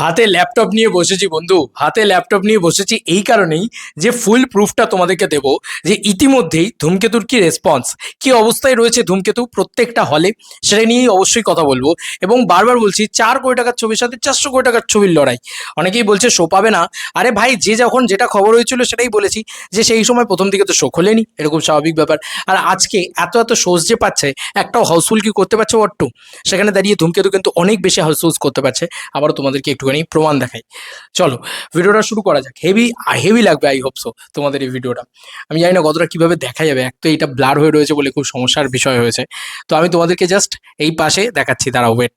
হাতে ল্যাপটপ নিয়ে বসেছি বন্ধু, হাতে ল্যাপটপ নিয়ে বসেছি এই কারণেই যে ফুল প্রুফটা তোমাদেরকে দেব যে ইতিমধ্যেই ধূমকেতুর কি রেসপন্স কি অবস্থায় রয়েছে ধূমকেতু প্রত্যেকটা হলে সেটা নিয়েই অবশ্যই কথা বলব। এবং বারবার বলছি, চার কোটি টাকার ছবির সাথে চারশো কোটি টাকার ছবির লড়াই। অনেকেই বলছে, শো পাবে না। আরে ভাই, যে যখন যেটা খবর হয়েছিল সেটাই বলেছি, যে সেই সময় প্রথম দিকে তো শো খোলেনি, এরকম স্বাভাবিক ব্যাপার। আর আজকে এত এত শোজ যে পাচ্ছে, একটাও হাউসফুল কি করতে পারছে অট্টু সেখানে দাঁড়িয়ে ধূমকেতু কিন্তু অনেক বেশি হাউসফুল করতে পারছে। আবারও তোমাদেরকে একটুখানি প্রমাণ দেখাই। চলো, ভিডিওটা শুরু করা যাক। হেভি হেভি লাগবে আই হোপ সো তোমাদের এই ভিডিওটা। আমি জানি না কতটা কীভাবে দেখা যাবে, এক তো এটা ব্লার হয়ে রয়েছে বলে খুব সমস্যার বিষয় হয়েছে। তো আমি তোমাদেরকে জাস্ট এই পাশে দেখাচ্ছি তারা ওয়েট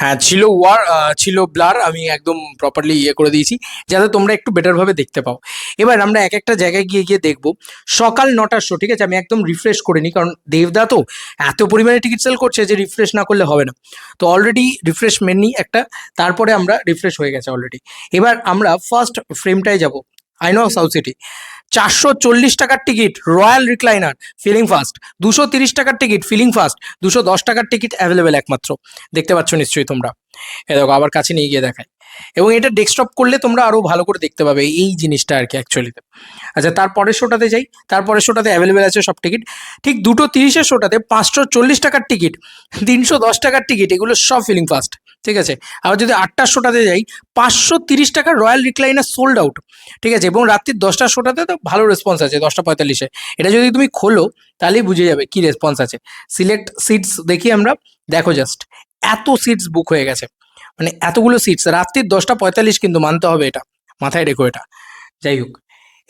হ্যাঁ ছিল ওয়ার ছিল ব্লার আমি একদম প্রপারলি ইয়ে করে দিয়েছি, যাতে তোমরা একটু বেটারভাবে দেখতে পাও। এবার আমরা এক একটা জায়গায় গিয়ে গিয়ে দেখব। সকাল নটার শো ঠিক আছে? আমি একদম রিফ্রেশ করে নিই, কারণ দেবদা তো এত পরিমাণে টিকিট সেল করছে যে রিফ্রেশ না করলে হবে না। তো অলরেডি রিফ্রেশ মেনি একটা, তারপরে আমরা রিফ্রেশ হয়ে গেছে অলরেডি এবার আমরা ফার্স্ট ফ্রেমটায় যাব। আইনো সাউথ সিটি। চারশো চল্লিশ টাকার ticket, royal recliner, filling fast. দুশো তিরিশ টাকার টিকিট, ফিলিং ফাস্ট। দুশো দশ টাকার টিকিট অ্যাভেলেবেল একমাত্র। দেখতে পাচ্ছ নিশ্চয়ই তোমরা। এ দেখো, আবার কাছে নিয়ে গিয়ে দেখায় এবং এটা ডেস্কটপ করলে তোমরা আরও ভালো করে দেখতে পাবে এই জিনিসটা আর কি অ্যাকচুয়ালিতে আচ্ছা তারপরের শোটাতে যাই। তারপরের শোটাতে অ্যাভেলেবেল আছে সব টিকিট ঠিক দুটো তিরিশের শোটাতে পাঁচশো চল্লিশ টাকার টিকিট তিনশো দশ টাকার টিকিট এগুলো সব ফিলিং ফাস্ট ঠিক আছে? আবার যদি আটটার শোটাতে যাই, পাঁচশো তিরিশ টাকার রয়্যাল রিক্লাইনার সোল্ড আউট ঠিক আছে? এবং রাত্রির দশটার শোটাতে তো ভালো রেসপন্স আছে, দশটা পঁয়তাল্লিশে। এটা যদি তুমি খোলো, তাহলেই বুঝে যাবে কি রেসপন্স আছে। সিলেক্ট সিটস দেখি আমরা, দেখো জাস্ট এত সিটস বুক হয়ে গেছে। মানে এতগুলো সিটস রাত্রির দশটা পঁয়তাল্লিশ কিন্তু মানতে হবে এটা, মাথায় রেখো এটা। যাই হোক,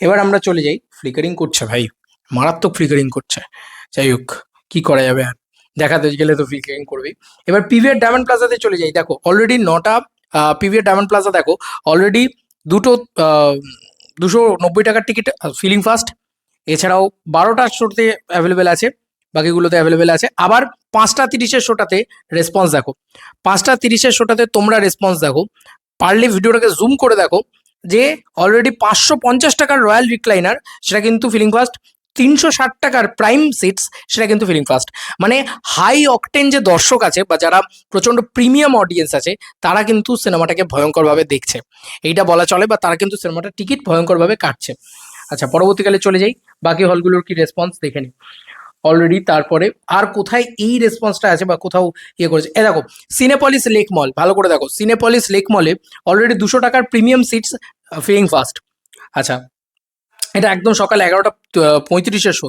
এবার আমরা চলে যাই ফ্লিকারিং করছে ভাই, মারাত্মক ফ্লিকারিং করছে। যাই হোক, কি করা যাবে আর? দেখাতে গেলে তো ফ্লিকারিং করবেই। এবার পিভিআর ডায়মন্ড প্লাজাতে চলে যাই, দেখো অলরেডি নটা পিভিআর ডায়মন্ড প্লাজা দেখো অলরেডি দুটো দুশো নব্বই টাকার টিকিট ফিলিং ফাস্ট এছাড়াও বারোটার শোতে অ্যাভেলেবেল আছে। বাকিগুলোতে অ্যাভেলেবেল আছে। আবার পাঁচটা তিরিশের শোটাতে রেসপন্স দেখো। পাঁচটা তিরিশের শোটাতে তোমরা রেসপন্স দেখো। পারলে ভিডিওটাকে জুম করে দেখো যে অলরেডি পাঁচশো পঞ্চাশ টাকার রয়্যাল রিক্লাইনার সেটা কিন্তু ফিলিং ফাস্ট তিনশো ষাট টাকার প্রাইম সিটস সেটা কিন্তু ফিলিং ফাস্ট মানে হাই অকটেন যে দর্শক আছে বা যারা প্রচণ্ড প্রিমিয়াম অডিয়েন্স আছে, তারা কিন্তু সিনেমাটাকে ভয়ঙ্করভাবে দেখছে। এইটা বলা চলে বা তারা কিন্তু সিনেমাটার টিকিট ভয়ঙ্করভাবে কাটছে। আচ্ছা পরবর্তীকালে চলে যাই। বাকি হলগুলোর কি রেসপন্স দেখে নিই। অলরেডি তারপরে আর কোথায় এই রেসপন্সটা আছে বা কোথাও ইয়ে করেছে। এ দেখো সিনেপলিস লেক মল ভালো করে দেখো সিনেপলিস লেক মলে অলরেডি দুশো টাকার প্রিমিয়াম সিটস ফিলিং ফাস্ট আচ্ছা এটা একদম সকাল এগারোটা পঁয়ত্রিশের শো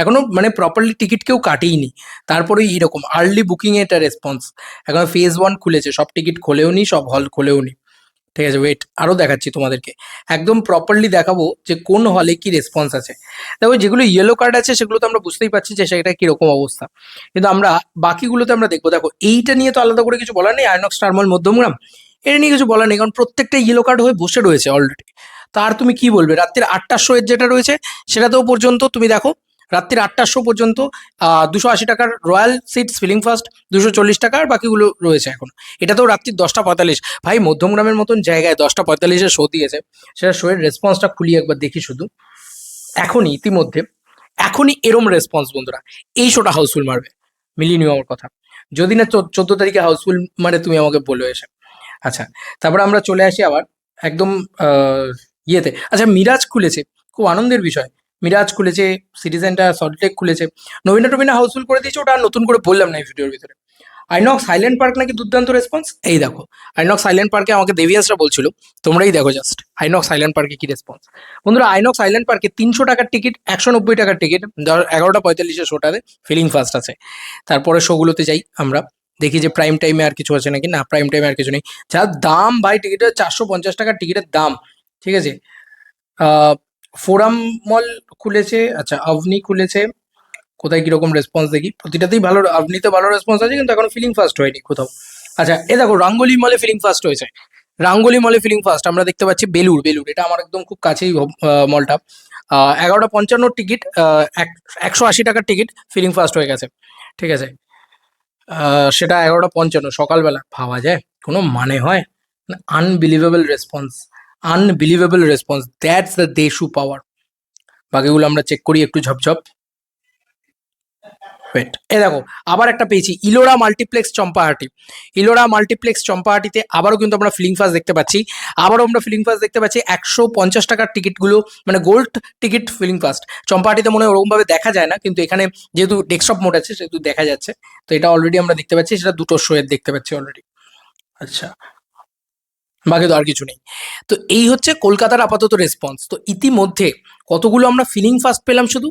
এখনও মানে প্রপারলি টিকিট কেউ কাটেইনি। তারপরে এইরকম আর্লি বুকিং এটা রেসপন্স এখন ফেজ ওয়ান খুলেছে, সব টিকিট খোলেও নি সব হল খোলেও নি ঠিক আছে ওয়েট আরও দেখাচ্ছি তোমাদেরকে। একদম প্রপারলি দেখাবো যে কোন হলে কি রেসপন্স আছে। দেখো, যেগুলো ইয়েলো কার্ড আছে, সেগুলো তো আমরা বুঝতেই পারছি যে সেটা কীরকম অবস্থা। কিন্তু আমরা বাকিগুলোতে আমরা দেখব, দেখো, এইটা নিয়ে তো আলাদা করে কিছু বলার নেই আয়নক্স টার্মল মধ্যমগ্রাম, এটা নিয়ে কিছু বলার নেই, কারণ প্রত্যেকটা ইয়েলো কার্ড হয়ে বসে রয়েছে অলরেডি তার তুমি কি বলবে? রাত্রির আটটার শো এর যেটা রয়েছে, সেটাতেও পর্যন্ত তুমি দেখো রাত্রির আটটার শো পর্যন্ত দুশো আশি টাকার রয়্যাল সিটস ফিলিং ফার্স্ট দুশো চল্লিশ টাকা আর বাকিগুলো রয়েছে এখন। এটা তো রাত্রির দশটা পঁয়তাল্লিশ। ভাই, মধ্যমগ্রামের মতন জায়গায় দশটা পঁয়তাল্লিশে শো দিয়েছে। সেটা শোয়ের রেসপন্সটা খুলি একবার দেখি শুধু। এখনই, ইতিমধ্যে, এখনই এরম রেসপন্স বন্ধুরা। এই শোটা হাউসফুল মারবে। মিলিয়ে নিও আমার কথা। যদি না চোদ্দ তারিখে হাউসফুল মানে তুমি আমাকে বলে এসে। আচ্ছা তারপরে আমরা চলে আসি আবার। একদম ইয়েতে। আচ্ছা মিরাজ খুলেছে। খুব আনন্দের বিষয়। মিরাজ খুলেছে সিটিজেনটা সল্টলেক খুলেছে। নবীনা টবিনা হাউসফুল করে দিয়েছে, ওটা নতুন করে বললাম না এই ভিডিওর ভিতরে। আইনক্স সাইলেন্ট পার্ক নাকি দুর্দান্ত রেসপন্স এই দেখো আইনক্স সাইলেন্ট পার্কে আমাকে দেবিয়াসরা বলছিল, তোমরাই দেখো জাস্ট আইনক্স সাইলেন্ট পার্কে কি রেসপন্স বন্ধুরা আইনক্স সাইলেন্ট পার্কে তিনশো টাকার টিকিট একশো নব্বই টাকার টিকিট ধর এগারোটা পঁয়তাল্লিশের শোটাতে ফিলিং ফার্স্ট আছে। তারপরে শোগুলোতে যাই আমরা, দেখি যে প্রাইম টাইমে আর কিছু আছে নাকি? না প্রাইম টাইমে আর কিছু নেই। যার দাম ভাই টিকিটের চারশো পঞ্চাশ টাকার টিকিটের দাম, ঠিক আছে? ফোরাম মল খুলেছে আচ্ছা আভনি খুলেছে, কোথায় কীরকম রেসপন্স দেখি? প্রতিটাতেই ভালো আভনিতে ভালো রেসপন্স আছে, কিন্তু এখনও ফিলিং ফাস্ট হয়নি কোথাও। আচ্ছা এ দেখো, রাঙ্গলি মলে ফিলিং ফাস্ট হয়েছে। রাঙ্গলি মলে ফিলিং ফাস্ট আমরা দেখতে পাচ্ছি বেলুর বেলুর এটা আমার একদম খুব কাছেই মলটা এগারোটা পঞ্চান্ন টিকিট একশো আশি টাকার টিকিট ফিলিং ফাস্ট হয়ে গেছে, ঠিক আছে? সেটা এগারোটা পঞ্চান্ন, সকালবেলা। ভাবা যায়, কোনো মানে হয়? Unbelievable response unbelievable response that's the দেশু power বাকিগুলো আমরা চেক করি একটু ঝপঝপ ওয়েট এ দেখো, আবার একটা পেয়েছি ইলোরা মাল্টিপ্লেক্স চম্পাহাটি ইলোরা মাল্টিপ্লেক্স চম্পাহাটিতে আবারও কিন্তু আমরা ফিলিং ফাস্ট দেখতে পাচ্ছি। আবারও আমরা ফিলিং ফাস্ট দেখতে পাচ্ছি, একশো পঞ্চাশ টাকার টিকিটগুলো মানে গোল্ড টিকিট ফিলিং ফাস্ট চম্পাহাটিতে মনে হয় ওরকমভাবে দেখা যায় না, কিন্তু এখানে যেহেতু ডেস্কটপ মোড আছে, সেহেতু দেখা যাচ্ছে। তো এটা অলরেডি আমরা দেখতে পাচ্ছি, সেটা দুটো শোয়ের দেখতে পাচ্ছি অলরেডি আচ্ছা বাকি তো আর কিছু নেই। তো এই হচ্ছে কলকাতার আপাতত রেসপন্স তো ইতিমধ্যে কতগুলো আমরা ফিলিং ফার্স্ট পেলাম শুধু?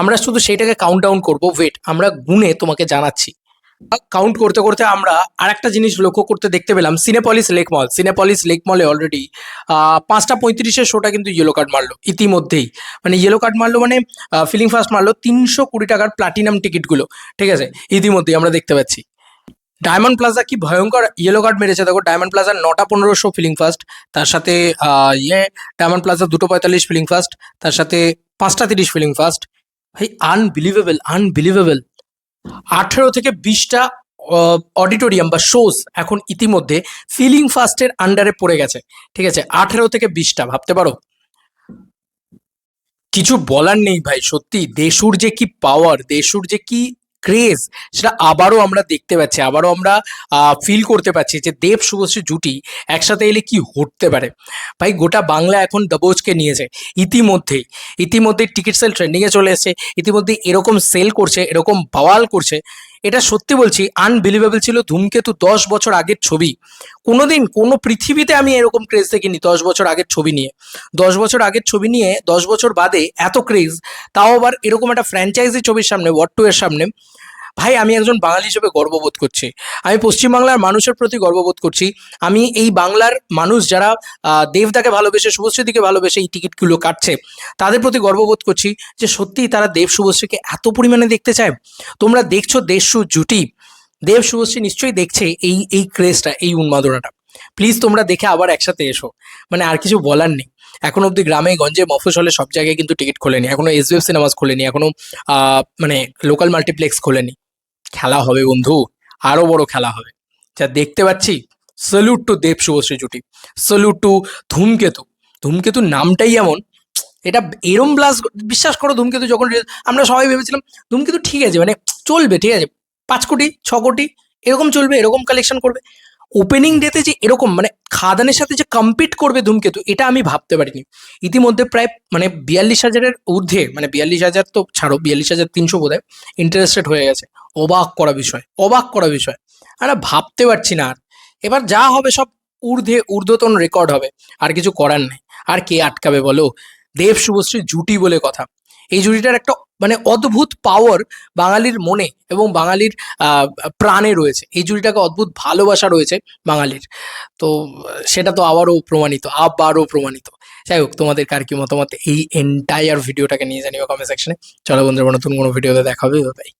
আমরা শুধু সেইটাকে কাউন্ট ডাউন করব। ওয়েট আমরা গুনে তোমাকে জানাচ্ছি। কাউন্ট করতে করতে আমরা আরেকটা জিনিস লক্ষ্য করতে দেখতে পেলাম। Cinepolis lake mall Cinepolis lake মলে অলরেডি পাঁচটা পঁয়ত্রিশের শোটা কিন্তু ইয়েলো কার্ড মারলো ইতিমধ্যেই। মানে ইয়েলো কার্ড মারলো মানে ফিলিং ফাস্ট মারলো তিনশো কুড়ি টাকার প্লাটিনাম টিকিটগুলো ঠিক আছে? ইতিমধ্যেই আমরা দেখতে পাচ্ছি। ডায়মন্ড প্লাজা কি ভয়ঙ্কর ইয়েলো কার্ড মেরেছে। দেখো ডায়মন্ড প্লাজার নটা পনেরোশো ফিলিং ফাস্ট তার সাথে ইয়ে ডায়মন্ড প্লাজা দুটো পঁয়তাল্লিশ ফিলিং ফাস্ট তার সাথে পাঁচটা তিরিশ ফিলিং ফাস্ট ভাই আনবিলিভেবল আনবিলিভেবল আঠেরো থেকে বিশটা অডিটোরিয়াম বা শোজ এখন ইতিমধ্যে ফিলিং ফার্স্টের আন্ডারে পড়ে গেছে। ঠিক আছে, আঠেরো থেকে বিশটা, ভাবতে পারো? কিছু বলার নেই ভাই, সত্যি। দেশুর যে কি পাওয়ার দেশুর যে কি ক্রেজ সেটা আবারও আমরা দেখতে পাচ্ছি, আবারও আমরা ফিল করতে পারছি যে দেব শুভশ্রী জুটি একসাথে এলে কি হটতে পারে। ভাই, গোটা বাংলা এখন দবোজকে নিয়েছে। ইতিমধ্যেই ইতিমধ্যেই টিকিট সেল ট্রেন্ডিংয়ে চলে এসেছে, ইতিমধ্যেই এরকম সেল করছে, এরকম বাওয়াল করছে। এটা সত্যি বলছি আনবিলিভেবল ছিল, ধূমকেতু দশ বছর আগের ছবি। কোনোদিন কোনো পৃথিবীতে আমি এরকম ক্রেজ দেখিনি দশ বছর আগের ছবি নিয়ে। দশ বছর আগের ছবি নিয়ে, দশ বছর বাদে এত ক্রেজ তাও আবার এরকম একটা ফ্র্যাঞ্চাইজি ছবির সামনে ওয়ার্ড টু এর সামনে। ভাই, আমি একজন বাঙালি হিসেবে গর্ববোধ করছি। আমি পশ্চিমবাংলার মানুষের প্রতি গর্ববোধ করছি। আমি এই বাংলার মানুষ যারা দেবদাকে ভালোবেসে, শুভশ্রীদিকে ভালোবেসে এই টিকিটগুলো কাটছে, তাদের প্রতি গর্ববোধ করছি যে সত্যিই তারা দেব শুভশ্রীকে এত পরিমাণে দেখতে চায়। তোমরা দেখছ দেশসু জুটি। দেব শুভশ্রী নিশ্চয়ই দেখছে এই এই ক্রেজটা এই উন্মাদনাটা। প্লিজ তোমরা দেখে আবার একসাথে এসো। মানে আর কিছু বলার নেই। এখন অব্দি গ্রামে গঞ্জে মফস্বলে সব জায়গায় কিন্তু টিকিট খোলেনি। এখনও এসবিএফ সিনেমাস খোলেনি এখনও আহ, মানে লোকাল মাল্টিপ্লেক্স খোলেনি। খেলা হবে বন্ধু আরও বড় খেলা হবে। যা দেখতে পাচ্ছি স্যালুট টু দেব শুভশ্রী জুটি স্যালুট টু ধূমকেতু। ধূমকেতু নামটাই এমন এটা এরম ব্লাস বিশ্বাস করো ধূমকেতু যখন আমরা সবাই ভেবেছিলাম ধূমকেতু ঠিক আছে মানে চলবে ঠিক আছে পাঁচ কোটি ছ কোটি এরকম চলবে এরকম কালেকশন করবে। ওপেনিং ডেতে যে এরকম মানে খাদানের সাথে যে কম্পিট করবে ধূমকেতু, এটা আমি ভাবতে পারিনি। ইতিমধ্যে প্রায় মানে বিয়াল্লিশ হাজারের ঊর্ধ্বে মানে বিয়াল্লিশ হাজার তো ছাড়ো, বিয়াল্লিশ হাজার তিনশো বোধ হয় ইন্টারেস্টেড হয়ে গেছে। অবাক করা বিষয়, অবাক করা বিষয়। আমরা ভাবতে পারছি না আর। এবার যা হবে সব ঊর্ধ্বে, ঊর্ধ্বতন রেকর্ড হবে। আর কিছু করার নেই। আর কে আটকাবে বলো? দেব শুভশ্রী জুটি বলে কথা। এই জুটিটার একটা মানে অদ্ভুত পাওয়ার বাঙালির মনে এবং বাঙালির প্রাণে রয়েছে। এই জুড়িটাকে অদ্ভুত ভালোবাসা রয়েছে বাঙালির। তো সেটা তো আবারও প্রমাণিত আবারও প্রমাণিত। যাই হোক তোমাদের কার কি মতামত এই এন্টায়ার ভিডিওটাকে নিয়ে জানিও কমেন্ট সেকশনে চলো বন্ধুরা নতুন কোনো ভিডিওতে দেখা হবে বাই